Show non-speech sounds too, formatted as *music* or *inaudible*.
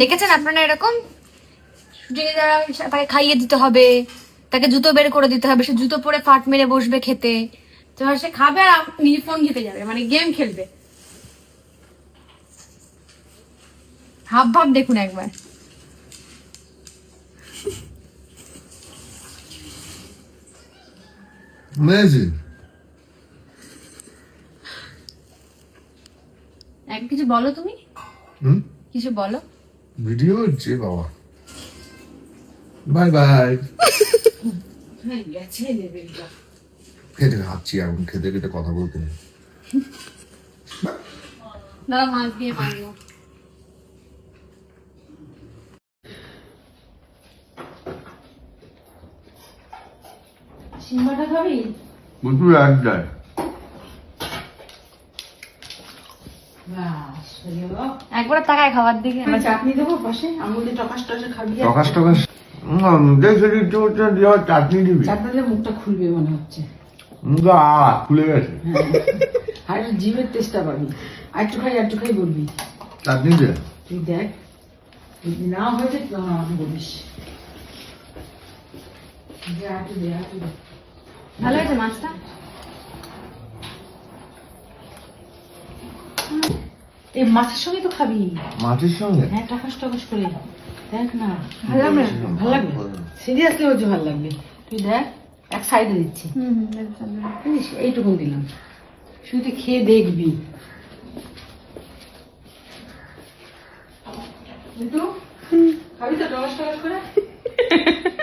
দেখেছেন আপনারা এরকম? দ্বারা তাকে খাইয়ে দিতে হবে তাকে জুতো বের করে দিতে হবে সে জুতো পরে ফাট মেরে বসবে খেতে। তো সে খাবে আর নিজে ফোন খেতে যাবে মানে গেম খেলবে। হাব ভাব দেখুন একবার। Amazing. এক কিছু বলো তুমি? হুম? কিছু বলো। ভিডিও হচ্ছে বাবা। Bye bye. খেতে খাচ্ছি এখন খেতে খেতে কথা বলতে নেই। দাদা মাছ দিয়ে মারবো। সিংহটা খাবি? প্রচুর আড্ডায় একবার তাকায় খাবার দিকে। চাটনি দেবো পাশে আঙুল টকাস টকাস খাবি আর টকাস টকাস দেখে ইচ্ছে করছে দেওয়ার চাটনি দিবি? চাটনি দিলে মুখটা খুলবে মনে হচ্ছে। মুখে আ খুলে গেছে। আর একটু জিভের টেস্টটা পাবি। আর একটু খাই আর একটু খাই বলবি। চাটনি দে। তুই দেখ না হয়েছে তখন আমাকে বলিস। ভালো হয়েছে মাছটা? এই মাছের সঙ্গে তো খাবি। মাছের সঙ্গে? হ্যাঁ টকাস টকাস করে দেখ না। ভালো লাগবে? ভালো লাগবে? সিরিয়াসলি বলছি ভালো লাগবে। তুই দেখ এক সাইডে দিচ্ছি। এইটুকুন দিলাম। শুধু তুই খেয়ে দেখবি। খাবি তো টকাস টকাস করে? *laughs*